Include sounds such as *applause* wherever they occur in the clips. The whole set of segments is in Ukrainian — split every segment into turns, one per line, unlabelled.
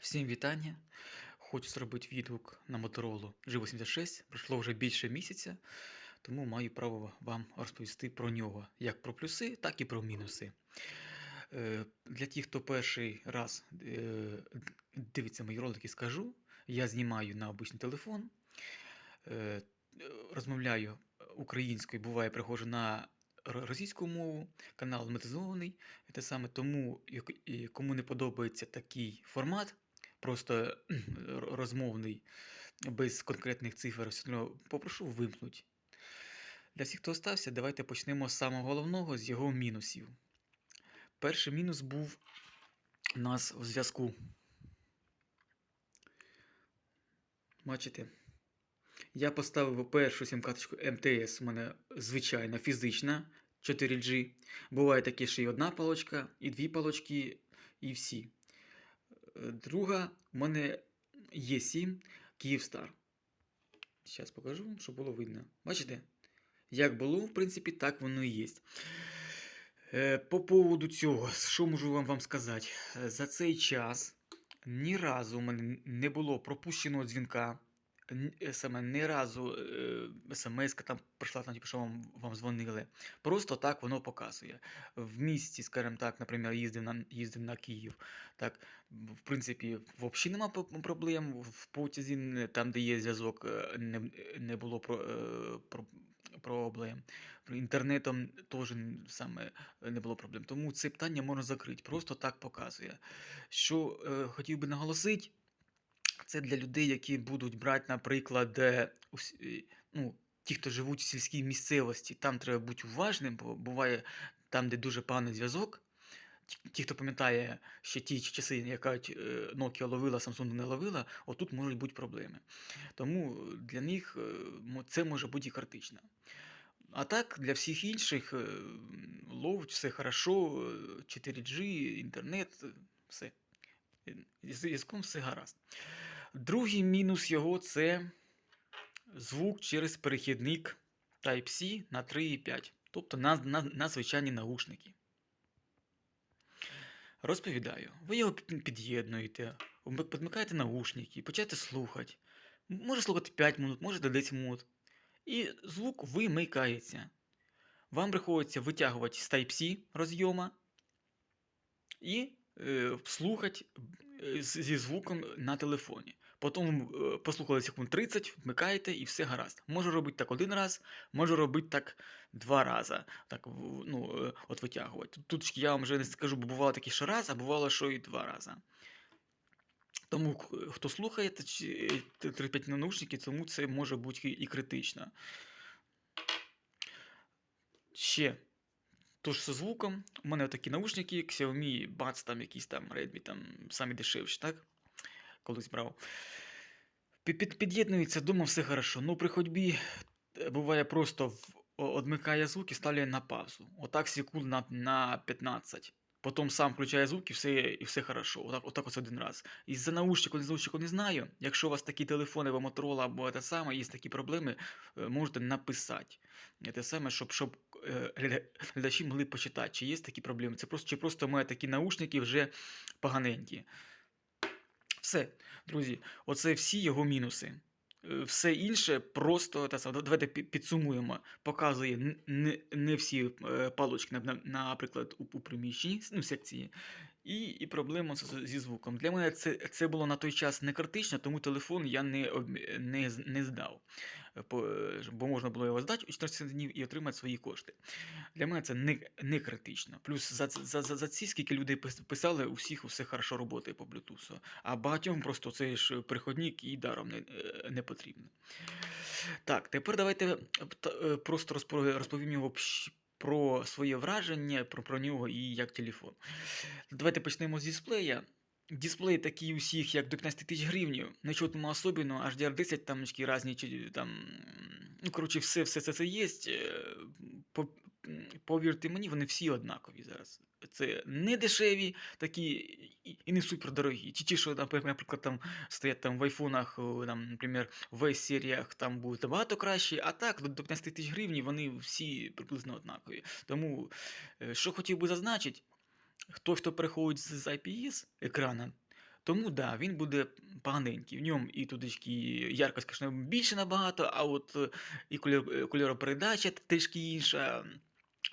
Всім вітання! Хочу зробити відгук на Motorola G86. Пройшло вже більше місяця, тому маю право вам розповісти про нього як про плюси, так і про мінуси. Е, Для тих, хто перший раз е, дивиться мої ролики, скажу. Я знімаю на обичний телефон, е, розмовляю українською, буває, приходжу на російську мову, канал монетизований. Те саме тому, кому не подобається такий формат, просто *clears throat* розмовний, без конкретних цифр, все одно попрошу вимкнути. Для всіх, хто остався, давайте почнемо з самого головного, з його мінусів. Перший мінус був у нас в зв'язку. Бачите? Я поставив першу сім-карточку МТС, у мене звичайна фізична 4G. Буває таке, що і одна палочка, і дві палочки, і всі. Друга, в мене є 7 Київстар. Зараз покажу, щоб було видно. Бачите? Як було, в принципі, так воно і є. Е, По поводу цього, що можу вам, вам сказати? Е, За цей час ні разу у мене не було пропущеного дзвінка. Е, Саме ні разу смс там прийшла, там, типу, що вам, вам дзвонили. Просто так воно показує. В місті, скажімо так, наприклад, їздив на, їздив на Київ. Так, в принципі, взагалі нема проблем. В потязі, там, де є зв'язок, е, не, не було про, е, про, проблем. Інтернетом теж саме е, не було проблем. Тому це питання можна закрити. Просто так показує. Що е, хотів би наголосити, це для людей, які будуть брати, наприклад, е, ну, ті, хто живуть в сільській місцевості, там треба бути уважним, бо буває там, де дуже поганий зв'язок. Ті, хто пам'ятає ще ті часи, як кажуть, е, Nokia ловила, Samsung не ловила, отут можуть бути проблеми. Тому для них е, це може бути і критично. А так, для всіх інших ловить все хорошо, е, 4G, інтернет, все. Зв'язком все гаразд. Другий мінус його це звук через перехідник Type-C на 3,5, тобто на, на, на звичайні наушники. Розповідаю, ви його під'єднуєте, підмикаєте наушники, починаєте слухати. Може слухати 5 минут, може до 10 минут. І звук вимикається. Вам приходиться витягувати з Type-C розйома і е, слухати зі звуком на телефоні. Потім е, послухали секунд 30, вмикаєте і все гаразд. Можу робити так один раз, можу робити так два рази. Так, ну, е, от витягувати. Тут я вам вже не скажу, бо бувало таке, що раз, а бувало, що і два рази. Тому хто слухає е, 3-5 наушників, тому це може бути і критично. Ще. Тож зі звуком. У мене такі наушники, Xiaomi Buds, там якісь там Redmi, там самі дешевші, так? Колись брав. Під, під, під'єднується вдома все хорошо. Ну, при ходьбі е, буває просто в, одмикає звук і ставляє на паузу. Отак секунд на, на 15. Потім сам включає звук і все, і все хорошо. Отак, отак ось один раз. І за наушнику, не наушнику не знаю. Якщо у вас такі телефони або Motorola, або те саме, є такі проблеми, е, можете написати. Те саме, щоб, щоб е, глядачі могли почитати, чи є такі проблеми. Це просто, чи просто мене такі наушники вже поганенькі. Все, друзі, оце всі його мінуси. Е, Все інше просто та саме. Давайте підсумуємо. Показує не, не всі е, палочки, на- на- наприклад, у, у приміщенні, ну, секції, і, і проблема зі звуком. Для мене це, це було на той час не критично, тому телефон я не, не, не здав. Е, е, Бо можна було його здати у 14 днів і отримати свої кошти. Для мене це не, не критично. Плюс за, за, за, за ці скільки людей пис- писали, у всіх все хорошо роботає по Bluetooth. А багатьом просто цей ж приходник і даром не, е, не потрібно. Так, тепер давайте просто розповім його про своє враження, про, про нього і як телефон. Давайте почнемо з дисплея. Дисплей такий у всіх, як до 15 тисяч гривень, нічого тому особливого, HDR10, там очки різні, чи там, ну, коротше, все, все це, це є. По- Повірте мені, вони всі однакові зараз. Це не дешеві, такі і, не супер дорогі. Ті, ті, що, наприклад, там стоять там в айфонах, там, наприклад, в S-серіях там будуть набагато кращі, а так, до до 15 тисяч гривень вони всі приблизно однакові. Тому, е, що хотів би зазначити, хто хто переходить з IPS екрана, Тому да, він буде поганенький. В ньому і тудечки яркость, звісно, більше набагато, а от е, і е, кольоропередача трішки інша.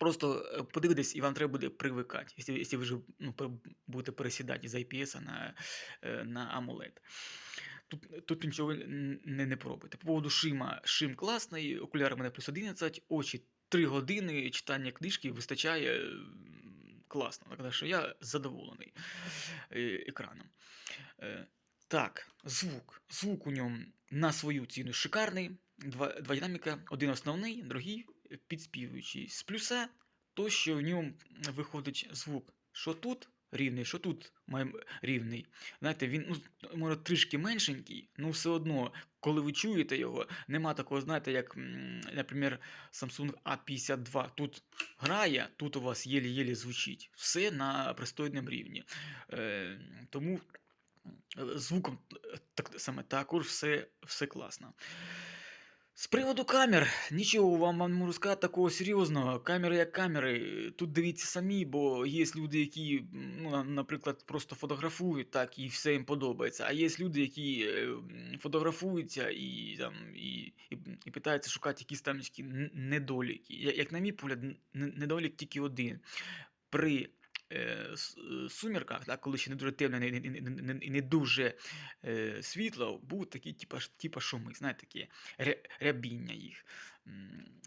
Просто е, подивитесь, і вам треба буде привикати, якщо, ви ж ну, будете пересідати з IPS на, на AMOLED. Тут, тут нічого не, не пробуйте. По поводу шима, шим класний, окуляри в мене плюс 11, очі 3 години, читання книжки вистачає класно. Так що я задоволений е, екраном. Е, Так, звук. Звук у ньому на свою ціну шикарний. Два, два динаміка, один основний, другий підспівуючий. З плюса то, що в ньому виходить звук, що тут рівний, що тут має рівний. Знаєте, він ну, може трішки меншенький, ну все одно, коли ви чуєте його, нема такого, знаєте, як, наприклад, Samsung A52. Тут грає, тут у вас єлі-єлі звучить. Все на пристойному рівні. Е, тому е, звуком е, так, саме також все, все класно. З приводу камер, нічого вам, не можу сказати такого серйозного. Камери як камери. Тут дивіться самі, бо є люди, які, ну, наприклад, просто фотографують так і все їм подобається. А є люди, які фотографуються і, там, і, і, і питаються шукати якісь там недоліки. Як на мій погляд, недолік тільки один. При сумірках, так, коли ще не дуже темно не, не, не, не, дуже е, світло, будуть такі типа, типа шуми, знаєте, такі ря- рябіння їх.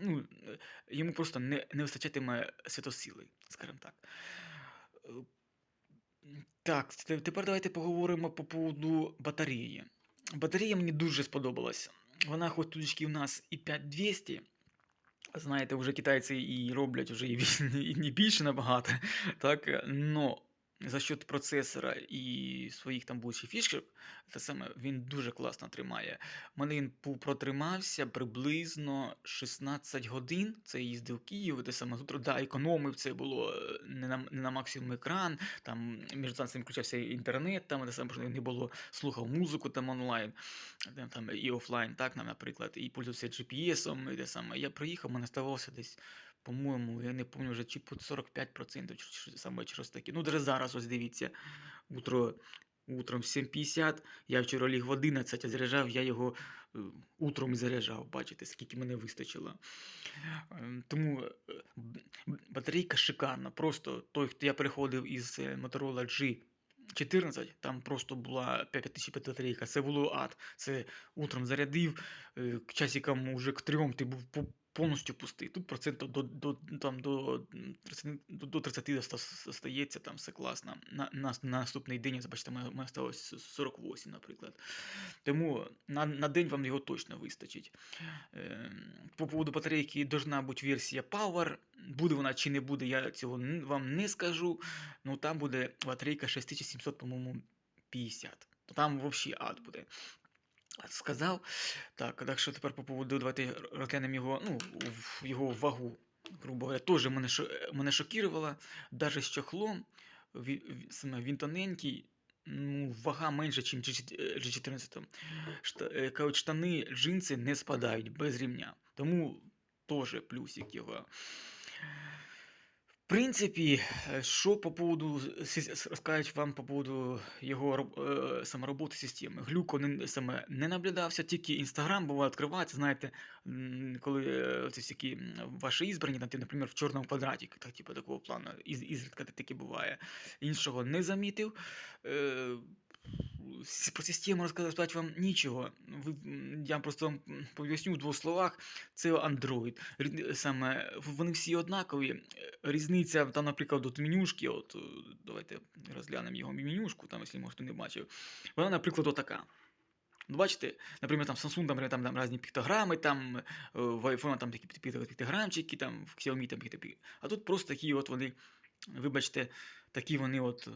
Ну, е, йому просто не, не вистачатиме святосили, скажімо так. Е, Так, тепер давайте поговоримо по поводу батареї. Батарея мені дуже сподобалась. Вона хоч тудечки в нас і 5200, Знаєте, вже китайці і роблять вже і, *laughs* не більше набагато, так, е, но за счет процесора і своїх там більше фішок, те саме він дуже класно тримає. У мене він протримався приблизно 16 годин. Це їздив Київ, те саме тут, да, економив, це було е, не на, не на максимум екран, там між танцем включався інтернет, там те саме не було, слухав музику там онлайн, там, там і офлайн, так, нам, наприклад, і пользувався GPS-ом, і те саме. Я приїхав, мене ставався десь, по-моєму, я не пам'ятаю вже чи під 45%, чи саме через таке. Ну, даже зараз, ось дивіться, утро, утром 7.50, я вчора ліг в 11, а заряджав я його е, утром заряджав, бачите, скільки мене вистачило. Ем, Тому е, батарейка шикарна. Просто той, хто я переходив із е, Motorola G 14, там просто була 5000 батарейка. Це було ад. Це утром зарядив, к часикам уже к трьом ти був повністю пустий. Тут процентів до, до, там, до, 30, до, до 30 оста- остається, там все класно. На, на, на наступний день, бачите, мене мене сталося 48, наприклад. Тому на, на день вам його точно вистачить. Ем, По поводу батарейки должна бути версія Power. Буде вона чи не буде, я цього вам не скажу. Ну там буде батарейка 6700, по-моєму, 50. Там взагалі ад буде. Сказав. Так, так що тепер по поводу, давайте розглянемо його, ну, його вагу. Грубо говоря, теж мене, мене шокувало. Даже з чохлом, він, він тоненький, ну, вага менше, ніж G14. Шта, е, кажуть, штани, джинси не спадають без рівня. Тому теж плюсик його. Принципі, е, що по поводу розкажуть вам по поводу його е, саме роботи системи. Глюко не, саме не наблюдався, тільки інстаграм буває відкривається, знаєте, коли е, ці всякі ваші ізбрані, там, наприклад, в чорному квадраті, так, типу, такого плану, із, ізрідка таке буває. Іншого не замітив. Про систему розказати вам нічого. Ви, я просто вам поясню в двох словах. Це Android. Саме вони всі однакові. Е, Різниця там, наприклад, от менюшки. От е, давайте розглянемо його менюшку, там, якщо може, не бачив. Вона, наприклад, отака. Ну, бачите, наприклад, там Samsung, там, там, там різні піктограми, там е, в iPhone там такі пікто- пікто- піктограмчики, там в Xiaomi там пікто- А тут просто такі от вони, вибачте, такі вони от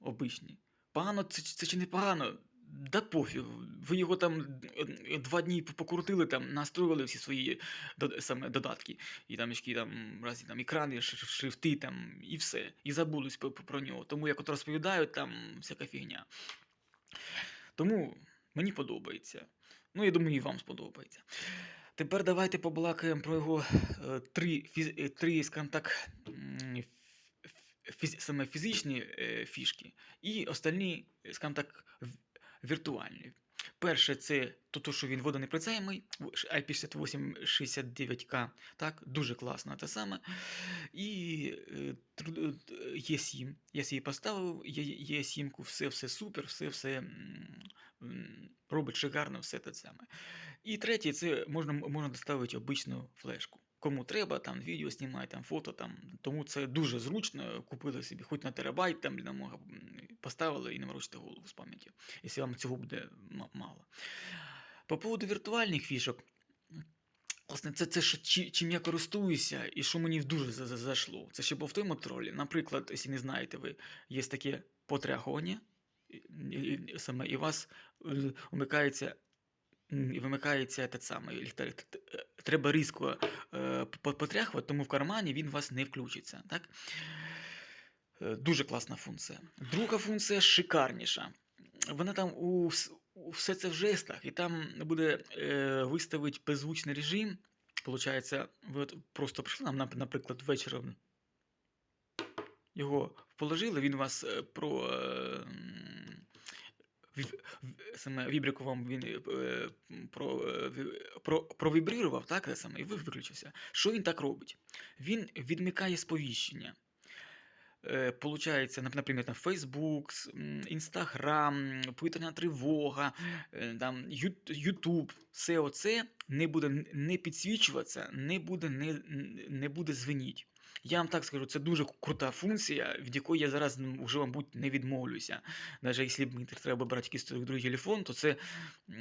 обичні. Погано це, це чи не погано? Да пофіг. Ви його там е, два дні покрутили, там, настроїли всі свої до- саме додатки. І там які там разні там екрани, шриф- шрифти там, і все. І забулись про, нього. Тому як от розповідають, там всяка фігня. Тому мені подобається. Ну, я думаю, і вам сподобається. Тепер давайте побалакаємо про його е, три, фіз, е, три скажімо так, фіз, саме фізичні е, фішки, і остальні, е, скажімо так, віртуальні. Перше, це то, що він водонепроницаємий, IP6869K, так, дуже класно те саме. І е, е, Є7. Я собі поставив Є- Є7, все, все супер, все, все робить шикарно, все те саме. І третє, це можна, можна доставити обичну флешку. Кому треба, там відео знімає, там фото, там. Тому це дуже зручно. Купили собі хоч на терабайт, там блін, поставили і не морочите голову з пам'яті, якщо вам цього буде мало. По поводу віртуальних фішок, власне, це, це що, чи- чим я користуюся і що мені дуже за- за- зайшло. Це ще був в той моторолі. Наприклад, якщо не знаєте ви, є таке і- саме, і вас е, вмикається М, і вимикається те саме ліхтарик. Е, Треба різко е, потряхувати, тому в кармані він у вас не включиться. Так? Е, Дуже класна функція. Друга функція шикарніша. Вона там у, все це в жестах, і там буде е, виставити беззвучний режим. Получається, ви от просто прийшли нам, нап- наприклад, вечором його положили, він вас про. Саме вібрику вам він е, е, про, е, про, провібрирував, так, саме, і ви виключився. Що він так робить? Він відмикає сповіщення. Получається, наприклад, на Facebook, Instagram, повітряна тривога, там, YouTube, все оце не буде не підсвічуватися, не буде, не, не буде звеніть. Я вам так скажу, це дуже крута функція, від якої я зараз вже, мабуть, не відмовлюся. Навіть якщо мені треба брати якийсь другий телефон, то це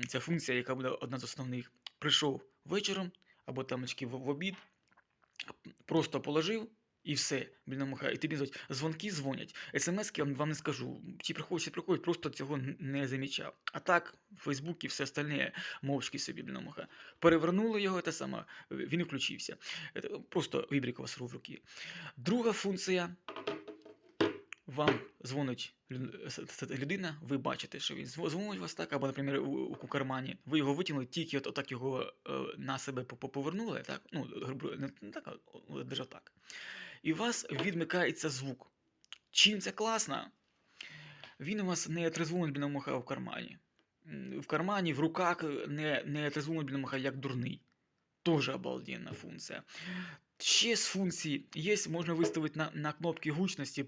ця функція, яка буде одна з основних. Прийшов вечором або там в обід, просто положив. І все, блін, муха. І тобі звать, дзвонки дзвонять. СМСки я вам не скажу. Чи приходять, чи приходять, просто цього не замічав. А так, Фейсбук і все остальне мовчки собі, блін, муха. Перевернули його, те саме, він включився. Просто вибрик у вас в руки. Друга функція. Вам дзвонить людина, ви бачите, що він дзвонить вас так, або, наприклад, у, кармані. Ви його витягнули, тільки от, отак його е, на себе по- по- повернули, так? Ну, не, так, держав так. І у вас відмикається звук. Чим це класно? Він у вас не трезвонить біля в кармані. В кармані, в руках не, не трезвонить біля як дурний. Тоже обалденна функція. Ще з функцій є, можна виставити на, на кнопки гучності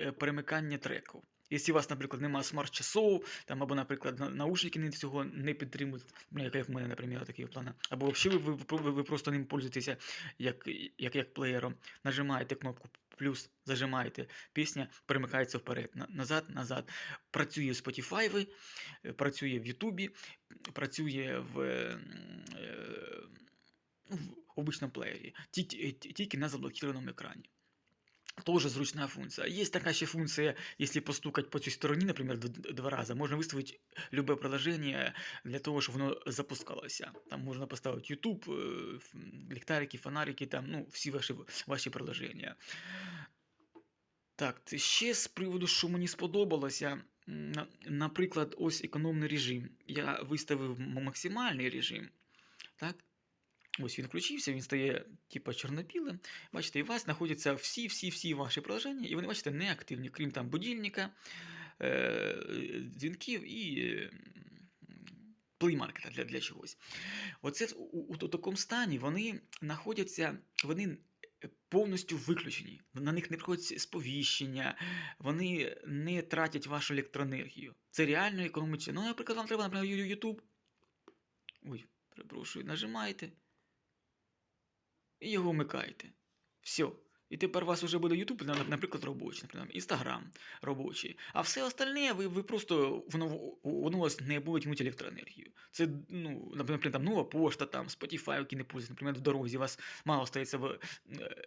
е, перемикання треку. Якщо у вас, наприклад, немає смарт-часов, там, або, наприклад, наушники не цього не підтримують, ну, як, в мене, наприклад, такі плани. Або взагалі ви, ви, ви, просто ним пользуєтеся як, як, як плеєром. Нажимаєте кнопку плюс, зажимаєте, пісня перемикається вперед, назад, назад. Працює в Spotify, е, працює в Ютубі, працює в, е, е, в обичному плеєрі, тільки, на заблокірованому екрані. Тоже зручна функція. Є така ще функція, якщо постукати по цій стороні, наприклад, д- два рази, можна виставити любе приложення для того, щоб воно запускалося. Там можна поставити YouTube, е, ф- ліхтарики, фонарики, там, ну, всі ваші, ваші приложення. Так, це ще з приводу, що мені сподобалося. м, на- Наприклад, ось економний режим. Я виставив м- максимальний режим. Так? Ось він включився, він стає типа чорно-білим. Бачите, і у вас знаходяться всі-всі-всі ваші приложення, і вони, бачите, неактивні, крім там будильника, е, дзвінків і плеймаркета для, для чогось. Оце у, у, у такому стані вони знаходяться, вони повністю виключені. На них не приходять сповіщення, вони не тратять вашу електроенергію. Це реально економить. Ну, наприклад, вам треба, наприклад, YouTube. Ой, перепрошую, нажимаєте і його вмикаєте. Все. І тепер у вас вже буде YouTube, наприклад, робочий, наприклад, Instagram робочий. А все остальне ви, ви просто воно, воно вас не буде тягнути електроенергію. Це, ну, наприклад, там нова пошта, там, Spotify, який не пользується, наприклад, в дорозі, у вас мало остається в, е,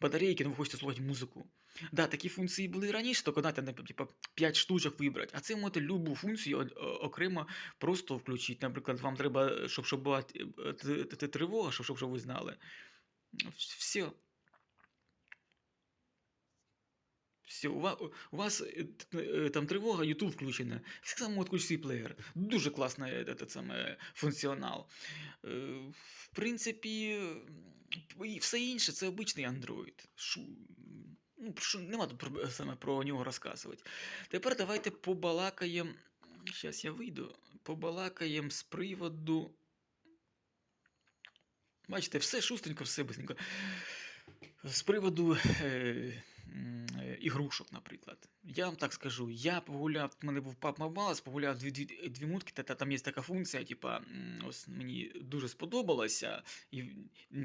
батарейки, але ви хочете слухати музику. Да, такі функції були раніше, тільки знаєте, не, типу, 5 штучок вибрати. А це можете любу функцію окремо просто включити. Наприклад, вам треба, щоб, щоб була е, т- тривога, щоб, щоб ви знали. Все. Все, у вас, у вас е, т- е, там тривога, YouTube включена. Так само відключити плеєр. Дуже класний е, этот саме функціонал. В принципі, і все інше це обичний Android. Шу- Ну, що нема тут про, саме про нього розказувати. Тепер давайте побалакаємо. Зараз я вийду. Побалакаємо з приводу. Бачите, все шустренько, все быстренько. З приводу е, е, ігрушок, наприклад. Я вам так скажу, я погуляв, в мене був пап Мабалас, погуляв дві, дві, дві мутки, та, та там є така функція, типа, ось мені дуже сподобалося, і,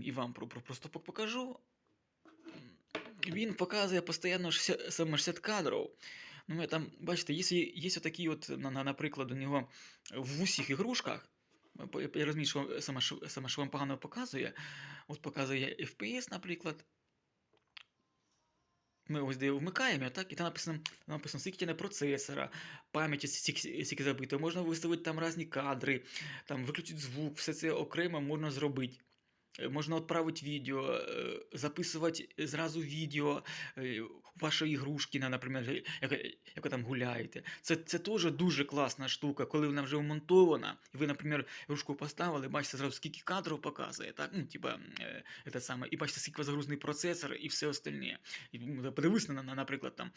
і вам про, про, просто покажу. Він показує постійно 60, саме 60 кадрів. Ну, там, бачите, є, є отакі от, на, на, наприклад, у нього в усіх ігрушках, Я розумію, що саме, саме що вам погано показує. От показує FPS, наприклад. Ми ось де вмикаємо, так? І там написано, написано скільки процесора, пам'яті скільки забито. Можна виставити там різні кадри, там виключити звук, все це окремо можна зробити. Е, Можна відправити відео, е, записувати зразу відео е, вашої ігрушки, наприклад, як, як ви там гуляєте. Це, це теж дуже класна штука, коли вона вже вмонтована, і ви, наприклад, ігрушку поставили, бачите зразу, скільки кадрів показує, так? Ну, типа, е, це саме, і бачите, скільки загрузний процесор і все остальне. І ну, подивись на, на, наприклад, там.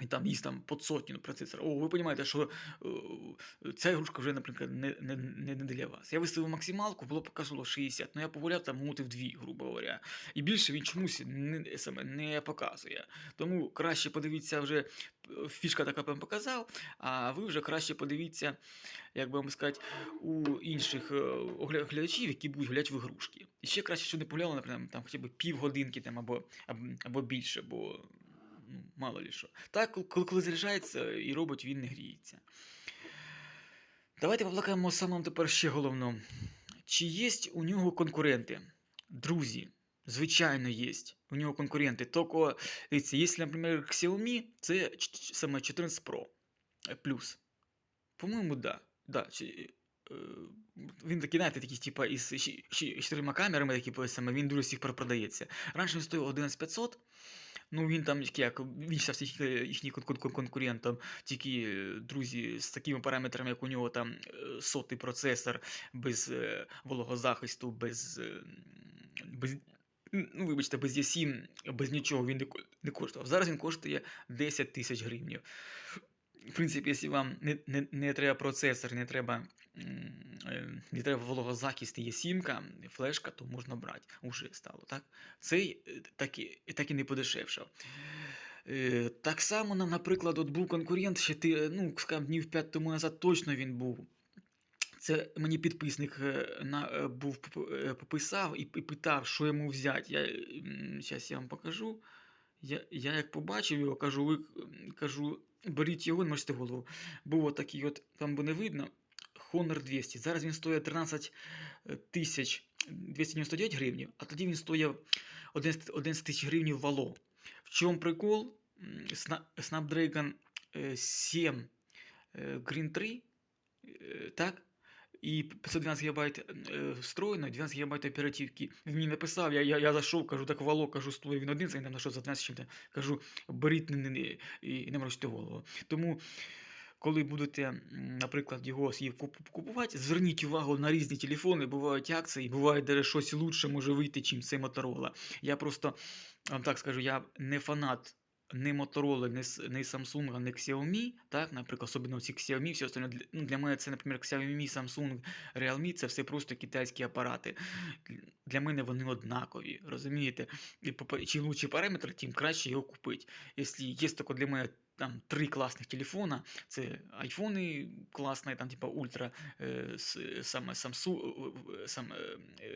І там є там под сотню процесора. О, ви розумієте, що е, ця ігрушка вже, наприклад, не, не, не, для вас. Я виставив максималку, було показувало 60, ну я погуляв там минути в дві, грубо говоря. І більше він чомусь не, саме не показує. Тому краще подивіться вже, фішка така вам показав, а ви вже краще подивіться, як би вам сказати, у інших е, глядачів, які будуть гуляти в ігрушки. І ще краще, щоб не погуляли, наприклад, там хоча б півгодинки там, або, або більше, бо ну, мало ли що. Так, коли, коли заряджається і робить, він не гріється. Давайте поплакаємо самому тепер ще головному. Чи є у нього конкуренти? Друзі, звичайно, є. У нього конкуренти. Тільки, дивіться, якщо, наприклад, Xiaomi, це саме 14 Pro плюс. По-моєму, да. да. е, Він такий, знаєте, такий, типа, із чотирма камерами, такі, саме, він дуже всіх продається. Раніше він стоїв 11500, Ну, він там як він стався їхнім кон- кон- конкурентом, тільки е, друзі з такими параметрами, як у нього там е, сотий процесор без е, вологозахисту, без, е, без ну, вибачте, без E7, без нічого він не, коштував. Зараз він коштує 10 тисяч гривень. В принципі, якщо вам не, не, не треба процесор, не треба, е, не треба вологозахист і є сімка, флешка, то можна брати. Уже стало, так? Цей е, так і, так і не подешевшав. Е, Так само, на- наприклад, от був конкурент ще ти, ну, скажімо, днів 5 тому назад точно він був. Це мені підписник е, на, е, був е, пописав і питав, що йому взяти. Я, зараз я вам покажу. Я, я як побачив його, кажу, ви кажу, беріть його, не можете голову. Був отакий от, там би не видно, Honor 200. Зараз він стоїть 13 тисяч 299 гривень, а тоді він стоїв 11 11 тисяч гривень вало. В чому прикол? Snapdragon е, 7 е, Green 3, е, так? І 512 гігабайт е, встроєно, 12 гігабайт оперативки. Він мені написав, я, я, я зайшов, кажу, так вало, кажу, стоїть він один, це там знайшов за 12 чим-то. Кажу, беріть і не морочте голову. Тому, коли будете, наприклад, його купувати, зверніть увагу на різні телефони, бувають акції, буває, де щось лучше може вийти, чим цей Motorola. Я просто вам так скажу, я не фанат ні Motorola, с- ні Samsung, ні Xiaomi, так, наприклад, особливо ці Xiaomi, все остальне, ну, для мене це, наприклад, Xiaomi, Samsung, Realme, це все просто китайські апарати. Для мене вони однакові, розумієте? І чим лучший параметр, тим краще його купити. Якщо є тако для мене там три класних телефона, це айфони класні, там типа ультра, Samsung, саме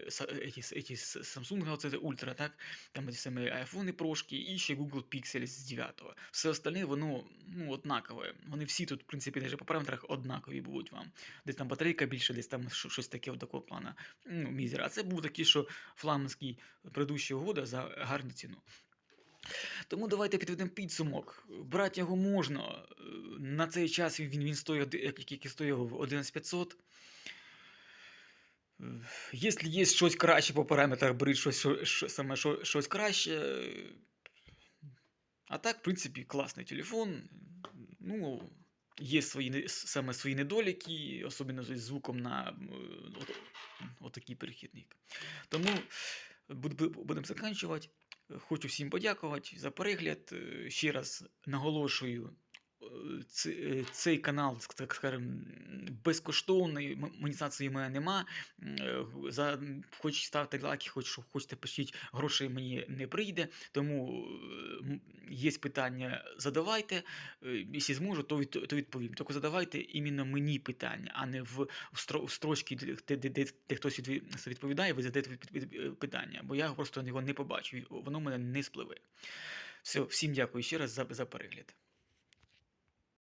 са- еті, с- еті с- Samsung, це ультра, так? Там ті самі айфони прошки і ще Google Pixel з 9. Все остальне, воно ну, однакове. Вони всі тут, в принципі, навіть по параметрах однакові будуть вам. Десь там батарейка більше, десь там щось таке от такого плана. Ну, мізер. А це був такий, що флагманський предыдущого года за гарну ціну. Тому давайте підведемо підсумок. Брати його можна. е, На цей час він, він стоїть, як стоїв 11500. Е, Якщо є щось краще по параметрах, беріть щось, що, саме що, щось краще. е, А так, в принципі, класний телефон. Ну, є свої, саме свої недоліки, особливо з звуком на от, отакий перехідник. Тому будемо закінчувати. Хочу всім подякувати за перегляд. Е, Ще раз наголошую, цей канал, так скажем, безкоштовний, монетизації в мене нема. Е, За, хоч ставте лайки, хоч хочете пишіть, грошей мені не прийде. Тому е, є питання, задавайте. Е, Якщо зможу, то, від, то відповім. Тільки задавайте іменно мені питання, а не в, строчці, де, де, де, де, хтось відповідає, ви задаєте питання, бо я просто його не побачу, воно мене не спливе. Все, всім дякую ще раз за, за перегляд.